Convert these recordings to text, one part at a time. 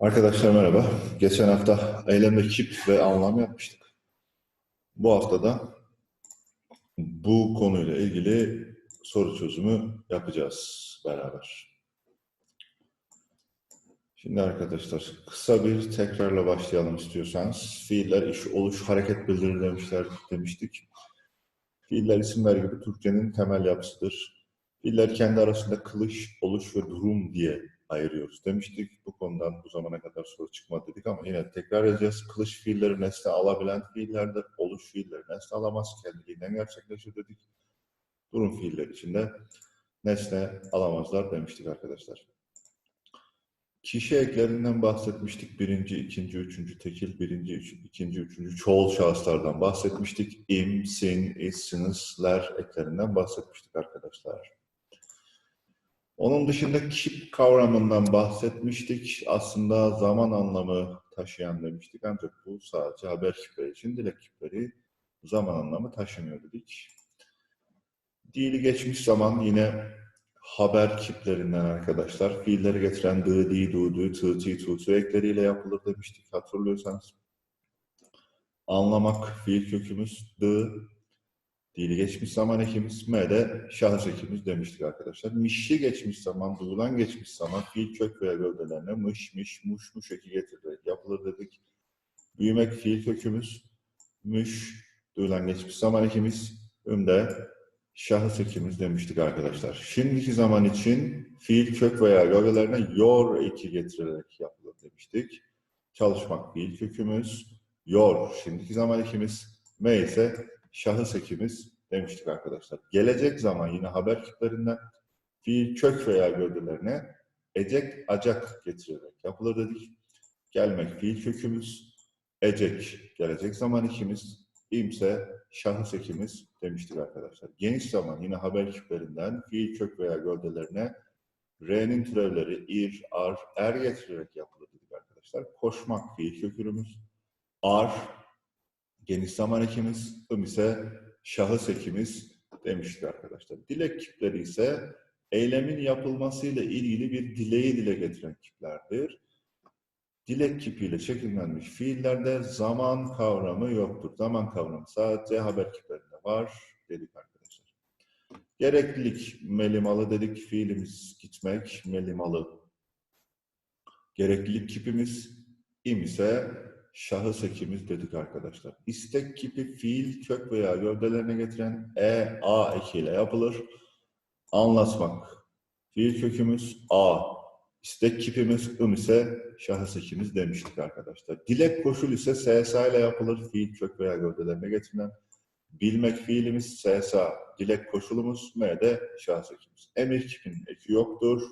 Arkadaşlar merhaba. Geçen hafta eylemde kip ve anlam yapmıştık. Bu haftada bu konuyla ilgili soru çözümü yapacağız beraber. Şimdi arkadaşlar kısa bir tekrarla başlayalım istiyorsanız. Fiiller iş, oluş, hareket bildirir demişler demiştik. Fiiller isimler gibi Türkçenin temel yapısıdır. Fiiller kendi arasında kılış, oluş ve durum diye ayırıyoruz demiştik. Bu konudan bu zamana kadar soru çıkmadı dedik ama yine tekrar edeceğiz. Kılıç fiilleri nesne alabilen fiillerdir. Oluş fiilleri nesne alamaz. Kendiliğinden gerçekleşir dedik. Durum fiilleri içinde nesne alamazlar demiştik arkadaşlar. Kişi eklerinden bahsetmiştik. Birinci, ikinci, üçüncü tekil, birinci, üç, ikinci, üçüncü çoğul şahıslardan bahsetmiştik. İm, sin, is, sinizler eklerinden bahsetmiştik arkadaşlar. Onun dışında kip kavramından bahsetmiştik. Aslında zaman anlamı taşıyan demiştik. Ancak bu sadece haber kipleri için dilek kipleri zaman anlamı taşımıyor dedik. Dili geçmiş zaman yine haber kiplerinden arkadaşlar. Fiilleri getiren dı, di, du, du, tı, ti, tu, tu ekleriyle yapılır demiştik hatırlıyorsanız. Anlamak fiil kökümüz dı, Dili geçmiş zaman ekimiz, M de şahıs ekimiz demiştik arkadaşlar. Mişli geçmiş zaman, duyulan geçmiş zaman fiil kök veya gövdelerine mış, miş, muş, muş eki getirilerek yapılır dedik. Büyümek fiil kökümüz, müş, duyulan geçmiş zaman ekimiz, ümde şahıs ekimiz demiştik arkadaşlar. Şimdiki zaman için fiil kök veya gövdelerine yor eki getirilerek yapılır demiştik. Çalışmak fiil kökümüz, yor şimdiki zaman ekimiz, M ise şahıs ekimiz demiştik arkadaşlar. Gelecek zaman yine haber kiplerinden fiil kök veya gövdelerine ecek, acak getirerek yapılır dedik. Gelmek fiil kökümüz, ecek gelecek zaman ekimiz, imse şahıs ekimiz demiştik arkadaşlar. Geniş zaman yine haber kiplerinden fiil kök veya gövdelerine R'nin türevleri ir, ar, er getirerek yapılır dedik arkadaşlar. Koşmak fiil kökürümüz, ar, geniş zaman ekimiz, ım ise şahıs ekimiz demiştik arkadaşlar. Dilek kipleri ise eylemin yapılmasıyla ilgili bir dileği dile getiren kiplerdir. Dilek kipiyle şekillenmiş fiillerde zaman kavramı yoktur. Zaman kavramı sadece haber kiplerinde var dedik arkadaşlar. Gereklilik melimalı dedik. Fiilimiz gitmek melimalı. Gereklilik kipimiz im ise şahıs ekimiz dedik arkadaşlar. İstek kipi fiil kök veya gövdelerine getiren e, a ekiyle yapılır. Anlatmak. Fiil kökümüz a. İstek kipimiz ım ise şahıs ekimiz demiştik arkadaşlar. Dilek koşul ise SSA ile yapılır. Fiil kök veya gövdelerine getirilen. Bilmek fiilimiz SSA. Dilek koşulumuz M de şahıs ekimiz. Emir kipinin eki yoktur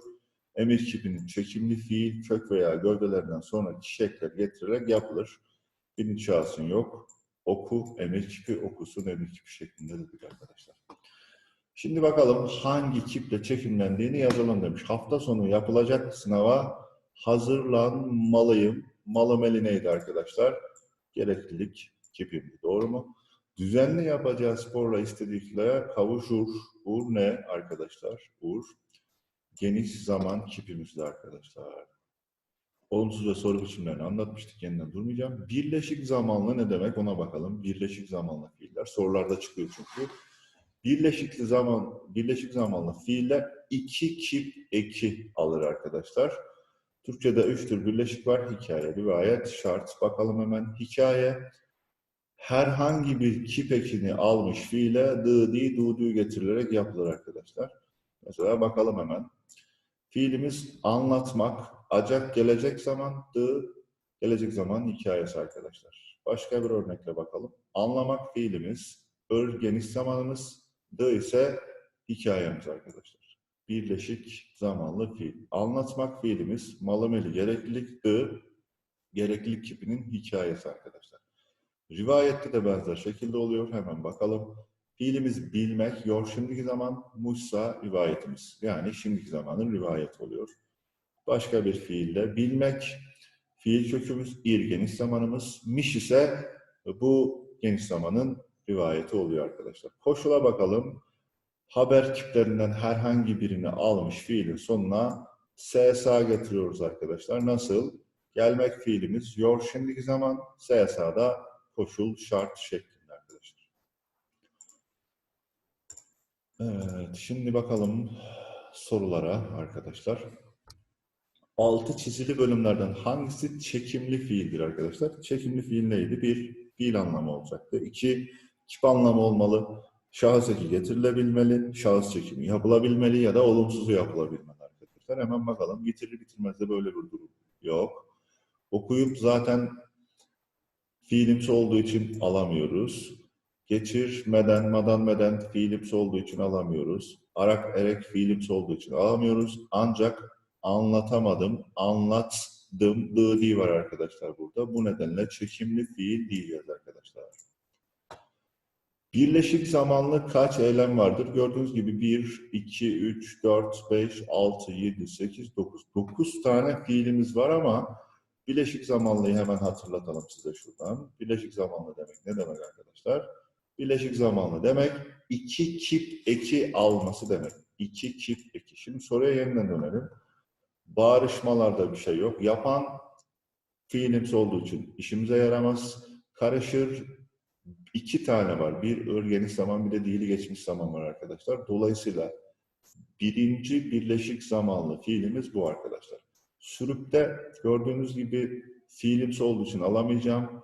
emir kipinin çekimli fiil, kök veya gövdelerinden sonra çiçekler getirilerek yapılır. Birinci şahsın yok. Oku, emir kipi, okusun emir kipi şeklinde dedik arkadaşlar. Şimdi bakalım hangi kiple çekimlendiğini yazalım demiş. Hafta sonu yapılacak sınava hazırlanmalıyım. Malım neydi arkadaşlar? Gereklilik kipimdi. Doğru mu? Düzenli yapacağı sporla istedikleri kavuşur. Ur ne arkadaşlar? Ur geniş zaman kipimizde arkadaşlar. Olumsuz ve soru biçimlerini anlatmıştık. Yeniden durmayacağım. Birleşik zamanlı ne demek ona bakalım. Birleşik zamanlı fiiller. Sorularda çıkıyor çünkü. Birleşik zaman, birleşik zamanlı fiiller iki kip eki alır arkadaşlar. Türkçe'de üç tür birleşik var. Hikaye, rivayet, şart. Bakalım hemen hikaye. Herhangi bir kip ekini almış fiile dı, di, du getirilerek yapılır arkadaşlar. Mesela bakalım hemen. Fiilimiz anlatmak, acak gelecek zamandı, gelecek zaman hikayesi arkadaşlar. Başka bir örnekle bakalım. Anlamak fiilimiz, ır geniş zamanımız, dı ise hikayemiz arkadaşlar. Birleşik zamanlı fiil. Anlatmak fiilimiz, malımeli gereklilik, dı, gereklilik kipinin hikayesi arkadaşlar. Rivayette de benzer şekilde oluyor. Hemen bakalım. Fiilimiz bilmek, yor şimdiki zaman, muşsa rivayetimiz. Yani şimdiki zamanın rivayet oluyor. Başka bir fiille bilmek, fiil kökümüz ir geniş zamanımız, miş ise bu geniş zamanın rivayeti oluyor arkadaşlar. Koşula bakalım. Haber kiplerinden herhangi birini almış fiilin sonuna SSA getiriyoruz arkadaşlar. Nasıl? Gelmek fiilimiz yor şimdiki zaman, SSA'da koşul, şart şeklinde arkadaşlar. Evet, şimdi bakalım sorulara arkadaşlar. Altı çizili bölümlerden hangisi çekimli fiildir arkadaşlar? Çekimli fiil neydi? Bir, fiil anlamı olacaktı. İki, kip anlamı olmalı. Şahıs eki getirilebilmeli, şahıs çekimi yapılabilmeli ya da olumsuzu yapılabilmeli arkadaşlar. Hemen bakalım. Getirir bitirmezde böyle bir durum yok. Okuyup zaten fiilimsi olduğu için alamıyoruz. Geçirmeden, madanmeden fiilimsi olduğu için alamıyoruz. Arak, erek fiilimsi olduğu için alamıyoruz. Ancak anlatamadım, anlattım, dı var arkadaşlar burada. Bu nedenle çekimli fiil diyeceğiz arkadaşlar. Birleşik zamanlı kaç eylem vardır? Gördüğünüz gibi 1, 2, 3, 4, 5, 6, 7, 8, 9. 9 tane fiilimiz var ama bileşik zamanlıyı hemen hatırlatalım size şuradan. Bileşik zamanlı demek ne demek arkadaşlar? Bileşik zamanlı demek iki kip eki alması demek. İki kip eki. Şimdi soruya yeniden dönelim. Bağrışmalarda bir şey yok. Yapan fiilimsi olduğu için işimize yaramaz. Karışır iki tane var. Bir ır geniş zaman bir de dili geçmiş zaman var arkadaşlar. Dolayısıyla birinci birleşik zamanlı fiilimiz bu arkadaşlar. Sürüpte gördüğünüz gibi fiilimsi olduğu için alamayacağım.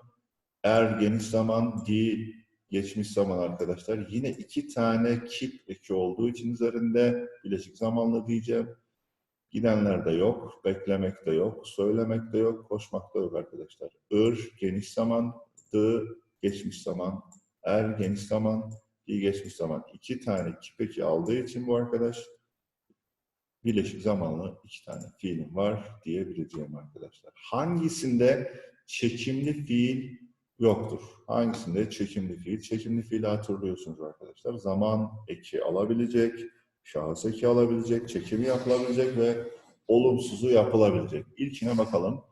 Er geniş zaman, di geçmiş zaman arkadaşlar. Yine iki tane kip eki olduğu için üzerinde bileşik zamanlı diyeceğim. Gidenler de yok, beklemek de yok, söylemek de yok, koşmak da yok arkadaşlar. Ir, geniş zaman, dı, geçmiş zaman, er, geniş zaman, di, geçmiş zaman. İki tane kipeki aldığı için bu arkadaş birleşik zamanlı iki tane fiilim var diyebileceğim arkadaşlar. Hangisinde çekimli fiil yoktur? Hangisinde çekimli fiil? Çekimli fiili hatırlıyorsunuz arkadaşlar. Zaman eki alabilecek, şahıs eki alabilecek, çekimi yapılabilecek ve olumsuzu yapılabilecek. İlkine bakalım.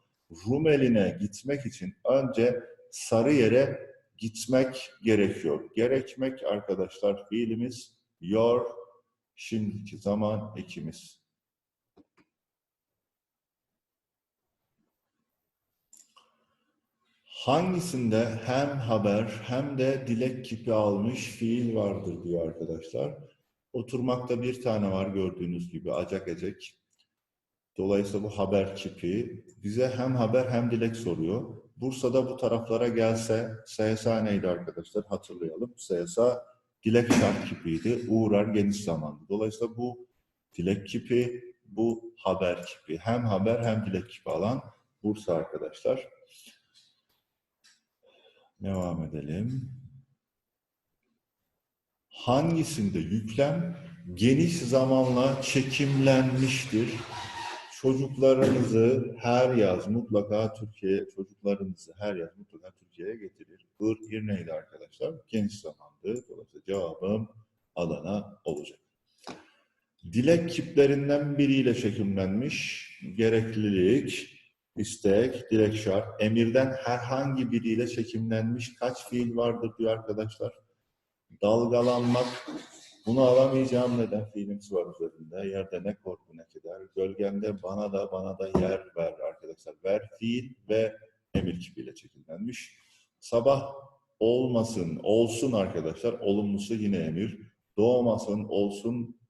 Rumeli'ne gitmek için önce Sarıyer'e gitmek gerekiyor. Gerekmek arkadaşlar fiilimiz yor, şimdiki zaman ekimiz. Hangisinde hem haber hem de dilek kipi almış fiil vardır diyor arkadaşlar. Oturmakta bir tane var gördüğünüz gibi acak ecek. Dolayısıyla bu haber kipi bize hem haber hem dilek soruyor. Bursa'da bu taraflara gelse SSA neydi arkadaşlar hatırlayalım. SSA dilek şart kipiydi. Uğrar geniş zamandı. Dolayısıyla bu dilek kipi, bu haber kipi. Hem haber hem dilek kipi alan Bursa arkadaşlar. Devam edelim. Hangisinde yüklem geniş zamanla çekimlenmiştir? Çocuklarınızı her yaz mutlaka Türkiye çocuklarınızı her yaz mutlaka Türkiye'ye getirir. Ir, ir neydi arkadaşlar? Geniş zamandı. Dolayısıyla cevabım Adana olacak. Dilek kiplerinden biriyle çekimlenmiş gereklilik, istek, dilek şart, emirden herhangi biriyle çekimlenmiş kaç fiil vardır diyor arkadaşlar. Dalgalanmak, bunu alamayacağım neden fiilimiz var üzerinde. Yerde ne korku ne keder. Gölgemde bana da bana da yer ver arkadaşlar. Ver fiil ve emir kipiyle çekimlenmiş. Sabah olmasın, olsun arkadaşlar. Olumlusu yine emir. Doğmasın, olsun,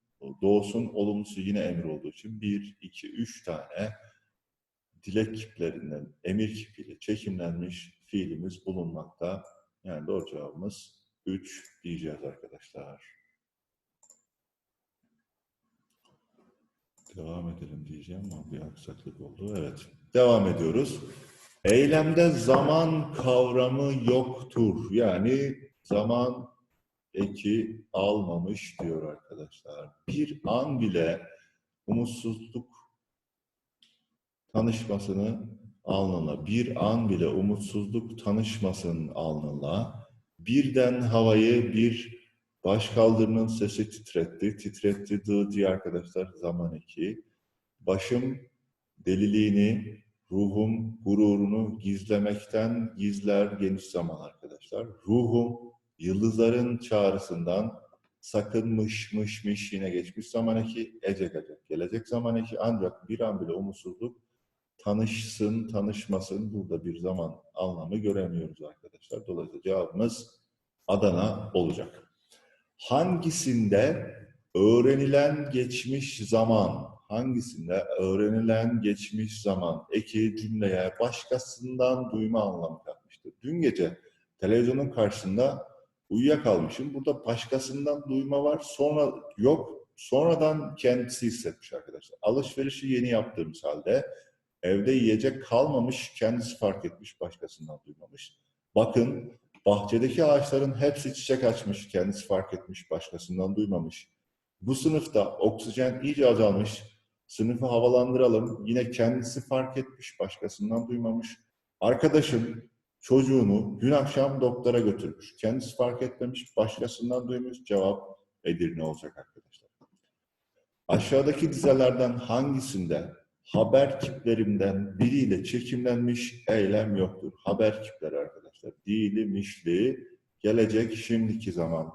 doğsun, olumlusu yine emir olduğu için bir, iki, üç tane dilek kiplerinden emir kipiyle çekimlenmiş fiilimiz bulunmakta. Yani doğru cevabımız 3 diyeceğiz arkadaşlar. Devam edelim diyeceğim ama bir aksaklık oldu. Evet. Devam ediyoruz. Eylemde zaman kavramı yoktur. Yani zaman eki almamış diyor arkadaşlar. Bir an bile umutsuzluk tanışmasını alnına, bir an bile umutsuzluk tanışmasın alnına, birden havayı bir başkaldırının sesi titretti, titretti dı diye arkadaşlar zaman eki. Başım deliliğini, ruhum gururunu gizlemekten gizler geniş zaman arkadaşlar. Ruhum yıldızların çağrısından sakınmış, mış, mış yine geçmiş zaman eki, ecek ecek. Gelecek zaman eki ancak bir an bile umutsuzluk tanışsın, tanışmasın burada bir zaman anlamı göremiyoruz arkadaşlar. Dolayısıyla cevabımız Adana olacak. Hangisinde öğrenilen geçmiş zaman, hangisinde öğrenilen geçmiş zaman eki cümleye başkasından duyma anlamı katmıştır. Dün gece televizyonun karşısında uyuyakalmışım. Burada başkasından duyma var. Sonra yok. Sonradan kendisi hissetmiş arkadaşlar. Alışverişi yeni yaptığımız halde evde yiyecek kalmamış, kendisi fark etmiş, başkasından duymamış. Bakın bahçedeki ağaçların hepsi çiçek açmış, kendisi fark etmiş, başkasından duymamış. Bu sınıfta oksijen iyice azalmış, sınıfı havalandıralım, yine kendisi fark etmiş, başkasından duymamış. Arkadaşım çocuğunu dün akşam doktora götürmüş. Kendisi fark etmemiş, başkasından duymuş. Cevap Edirne olacak arkadaşlar. Aşağıdaki dizelerden hangisinde haber kiplerinden biriyle çekimlenmiş eylem yoktur? Haber kipleri arkadaşlar. Dili, mişli, gelecek, şimdiki zaman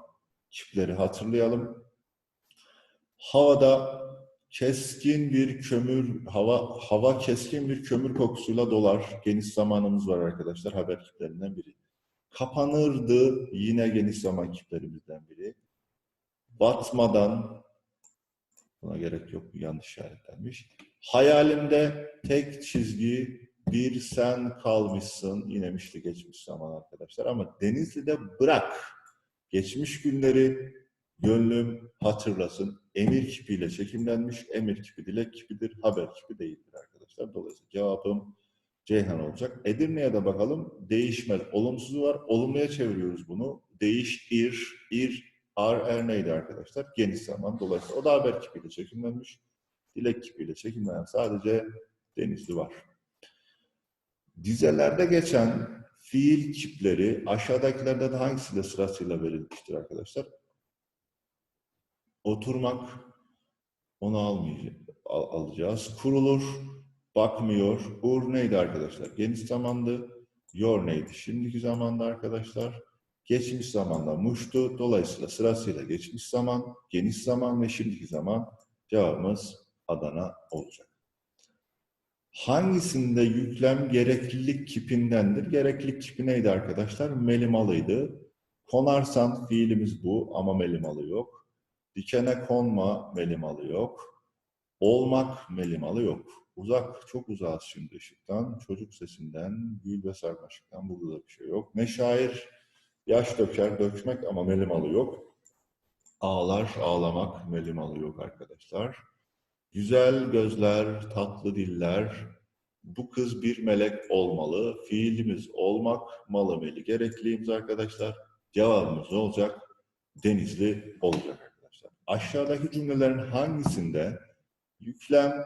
kipleri hatırlayalım. Havada keskin bir kömür, hava hava keskin bir kömür kokusuyla dolar. Geniş zamanımız var arkadaşlar haber kiplerinden biri. Kapanırdı yine geniş zaman kiplerimizden biri. Batmadan buna gerek yok yanlış işaretlenmiş. Hayalimde tek çizgi bir sen kalmışsın yine mişli geçmiş zaman arkadaşlar ama Denizli'de bırak geçmiş günleri gönlüm hatırlasın. Emir kipiyle çekimlenmiş. Emir kipi dilek kipidir. Haber kipi değildir arkadaşlar. Dolayısıyla cevabım Ceyhan olacak. Edirne'ye de bakalım. Değişmez. Olumsuzu var. Olumluya çeviriyoruz bunu. Değiş, ir, ir, ar, er neydi arkadaşlar? Geniş zaman. Dolayısıyla o da haber kipiyle çekimlenmiş. Dilek kipiyle çekimlenen sadece Denizli var. Dizelerde geçen fiil kipleri aşağıdakilerden hangisiyle sırasıyla verilmiştir arkadaşlar? Oturmak, onu almayacağız, al- alacağız. Kurulur, bakmıyor. Ur neydi arkadaşlar? Geniş zamandı. Yor neydi? Şimdiki zamanda arkadaşlar. Geçmiş zamanda muştu. Dolayısıyla sırasıyla geçmiş zaman, geniş zaman ve şimdiki zaman cevabımız Adana olacak. Hangisinde yüklem gereklilik kipindendir? Gereklilik kipi neydi arkadaşlar? Melimalıydı. Konarsan fiilimiz bu ama melimalı yok. Dikene konma melimalı yok. Olmak melimalı yok. Uzak, çok uzağız şimdi ışıktan. Çocuk sesinden, gül ve sarmaşıktan burada da bir şey yok. Meşair, yaş döker, dökmek ama melimalı yok. Ağlar, ağlamak melimalı yok arkadaşlar. Güzel gözler, tatlı diller. Bu kız bir melek olmalı. Fiilimiz olmak, malı meli gerekliyimiz arkadaşlar. Cevabımız ne olacak? Denizli olacak arkadaşlar. Aşağıdaki cümlelerin hangisinde yüklem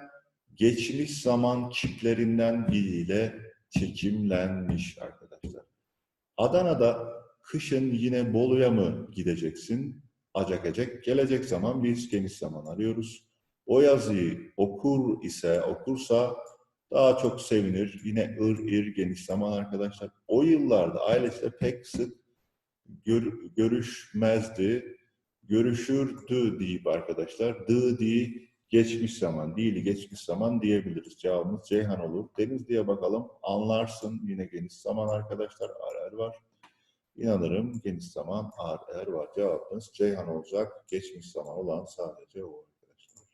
geçmiş zaman kiplerinden biriyle çekimlenmiş arkadaşlar? Adana'da kışın yine Bolu'ya mı gideceksin? Acak ecek. Gelecek zaman biz geniş zaman arıyoruz. O yazıyı okur ise, okursa daha çok sevinir. Yine ır, ir, geniş zaman arkadaşlar. O yıllarda ailesiyle pek sık gör- görüşmezdi. Görüşürdü deyip arkadaşlar. Dı di geçmiş zaman, değil geçmiş zaman diyebiliriz. Cevabımız Ceyhan olur. Denizli'ye bakalım. Anlarsın yine geniş zaman arkadaşlar. Ar er var. İnanırım geniş zaman ar er var. Cevabımız Ceyhan olacak. Geçmiş zaman olan sadece o arkadaşlar.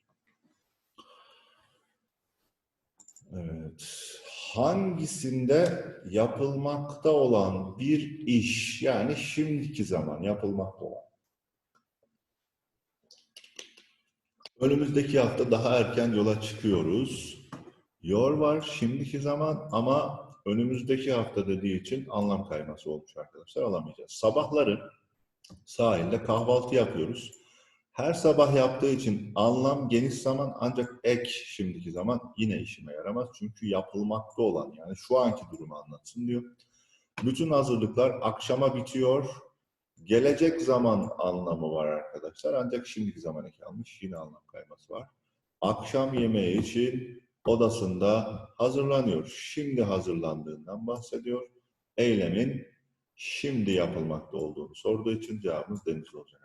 Evet. Hangisinde yapılmakta olan bir iş yani şimdiki zaman yapılmakta olan. Önümüzdeki hafta daha erken yola çıkıyoruz. Yor var şimdiki zaman ama önümüzdeki hafta dediği için anlam kayması olmuş arkadaşlar alamayacağız. Sabahları sahilde kahvaltı yapıyoruz. Her sabah yaptığı için anlam geniş zaman ancak ek şimdiki zaman yine işime yaramaz. Çünkü yapılmakta olan yani şu anki durumu anlatsın diyor. Bütün hazırlıklar akşama bitiyor. Gelecek zaman anlamı var arkadaşlar. Ancak şimdiki zaman eki almış. Yine anlam kayması var. Akşam yemeği için odasında hazırlanıyor. Şimdi hazırlandığından bahsediyor. Eylemin şimdi yapılmakta olduğunu sorduğu için cevabımız deniz olacak.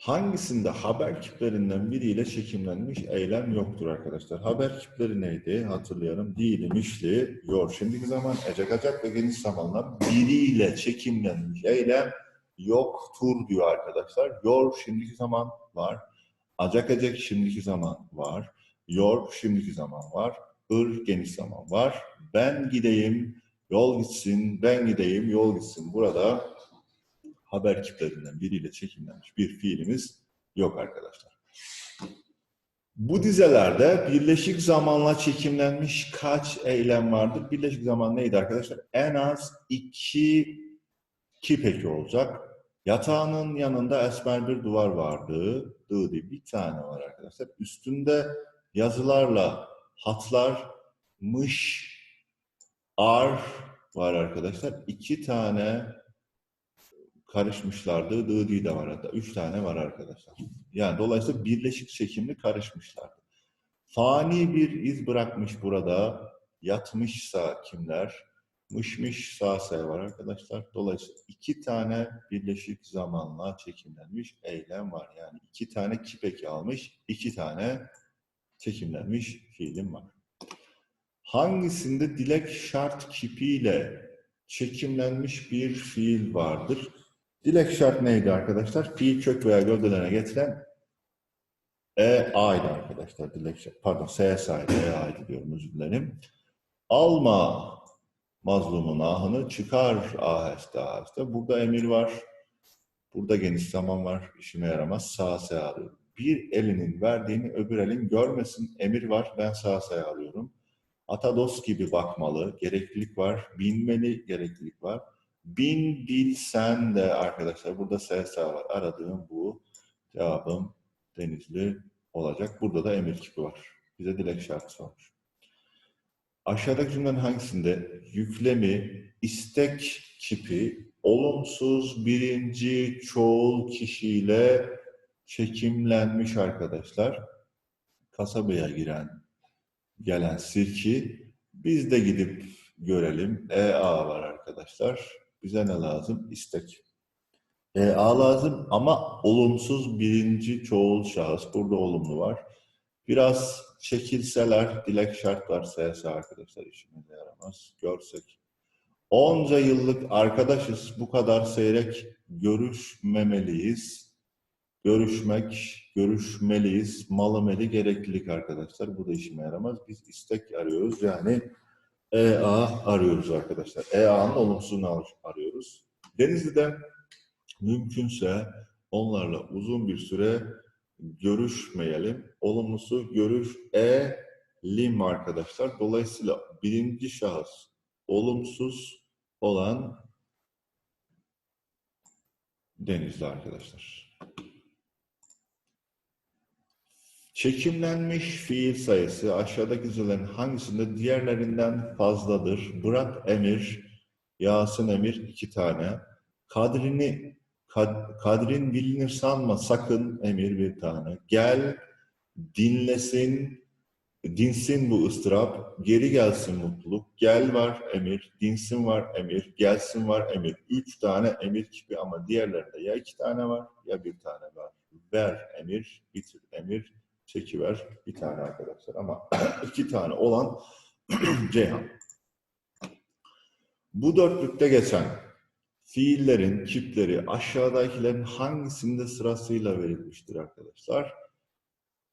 Hangisinde haber kiplerinden biriyle çekimlenmiş eylem yoktur arkadaşlar? Haber kipleri neydi? Hatırlayalım. Dili, mişli, yor. Şimdiki zaman ecek acak ve geniş zamanla biriyle çekimlenmiş eylem yoktur diyor arkadaşlar. Yor şimdiki zaman var. Acak ecek şimdiki zaman var. Yor şimdiki zaman var. Ir geniş zaman var. Ben gideyim, yol gitsin, ben gideyim, yol gitsin. Burada haber kiplerinden biriyle çekimlenmiş bir fiilimiz yok arkadaşlar. Bu dizelerde birleşik zamanla çekimlenmiş kaç eylem vardır? Birleşik zaman neydi arkadaşlar? En az iki kip eki olacak. Yatağının yanında esmer bir duvar vardı. Dı bir tane var arkadaşlar. Üstünde yazılarla hatlar mış, ar var arkadaşlar. İki tane karışmışlardı. Dı de var hatta. Üç tane var arkadaşlar. Yani dolayısıyla birleşik çekimli karışmışlardı. Fani bir iz bırakmış burada. Yatmışsa kimler? Mışmış sağ say var arkadaşlar. Dolayısıyla iki tane birleşik zamanla çekimlenmiş eylem var. Yani iki tane kipeki almış, iki tane çekimlenmiş fiilim var. Hangisinde dilek şart kipiyle çekimlenmiş bir fiil vardır? Dilek şart neydi arkadaşlar? Fiil kök veya gövdelerine getiren e a'ydı arkadaşlar. Dilek şart. Pardon s saydı. E a'ydı diyorum özür dilerim. Alma mazlumun ahını çıkar aheste aheste. Burada emir var. Burada geniş zaman var. İşime yaramaz. Sağ say alıyorum. Bir elinin verdiğini öbür elin görmesin. Emir var. Ben sağ say alıyorum. Atados gibi bakmalı. Gereklilik var. Bilmeli gereklilik var. Bin bilsen de arkadaşlar burada SSA var. Aradığım bu. Cevabım Denizli olacak. Burada da emir kipi var. Bize dilek şartı sormuş. Aşağıdaki cümlenin hangisinde yüklemi, istek kipi, olumsuz birinci çoğul kişiyle çekimlenmiş arkadaşlar. Kasabaya giren, gelen sirki biz de gidip görelim. EA var arkadaşlar. Bize ne lazım? İstek. EA lazım ama olumsuz birinci çoğul şahıs. Burada olumlu var. Biraz çekilseler, dilek şart var SS arkadaşlar işimize yaramaz. Görsek. Onca yıllık arkadaşız. Bu kadar seyrek görüşmemeliyiz. Görüşmek, görüşmeliyiz. Malımeli gereklilik arkadaşlar. Bu da işime yaramaz. Biz istek arıyoruz. Yani EA arıyoruz arkadaşlar. EA'nın olumsuzunu arıyoruz. Denizli'de mümkünse onlarla uzun bir süre görüşmeyelim. Olumlusu görüş e lim arkadaşlar. Dolayısıyla birinci şahıs olumsuz olan Denizli arkadaşlar. Çekimlenmiş fiil sayısı aşağıdaki dizilerin hangisinde diğerlerinden fazladır? Bırak emir, Yasin emir iki tane. Kadrini kad, kadrin bilinir sanma sakın emir bir tane. Gel dinlesin, dinsin bu ıstırap, geri gelsin mutluluk. Gel var emir, dinsin var emir, gelsin var emir. Üç tane emir gibi ama diğerlerinde ya iki tane var ya bir tane var. Ver emir, bitir emir, çekiver bir tane arkadaşlar ama iki tane olan Ceyhan. Bu dörtlükte geçen fiillerin kipleri aşağıdakilerin hangisinde sırasıyla verilmiştir arkadaşlar?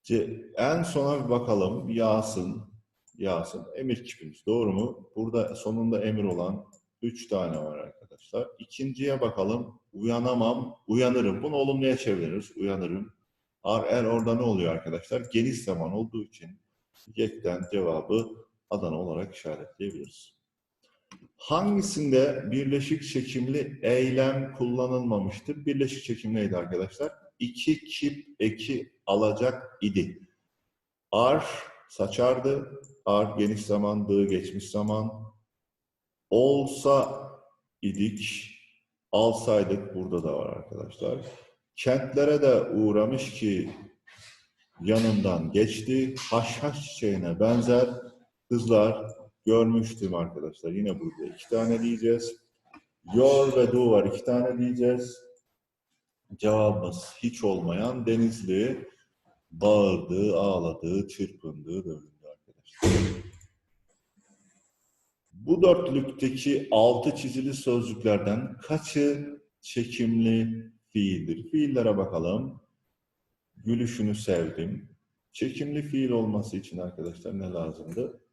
Ce, en sona bir bakalım. Yasın, Yasın emir kipimiz doğru mu? Burada sonunda emir olan üç tane var arkadaşlar. İkinciye bakalım. Uyanamam, uyanırım. Bunu olumluya çeviririz. Uyanırım. Ar er orada ne oluyor arkadaşlar? Geniş zaman olduğu için yekten cevabı Adana olarak işaretleyebiliriz. Hangisinde birleşik çekimli eylem kullanılmamıştır? Birleşik çekim neydi arkadaşlar? İki kip eki alacak idi. Ar saçardı. Ar geniş zaman, dı geçmiş zaman. Olsa idik. Alsaydık burada da var arkadaşlar. Kentlere de uğramış ki yanından geçti. Haşhaş çiçeğine benzer kızlar görmüştüm arkadaşlar. Yine burada iki tane diyeceğiz. Yor ve du var iki tane diyeceğiz. Cevabımız hiç olmayan Denizli. Bağırdı, ağladı, çırpındı, dövündü arkadaşlar. Bu dörtlükteki altı çizili sözcüklerden kaçı çekimli fiildir? Fiillere bakalım. Gülüşünü sevdim. Çekimli fiil olması için arkadaşlar ne lazımdı?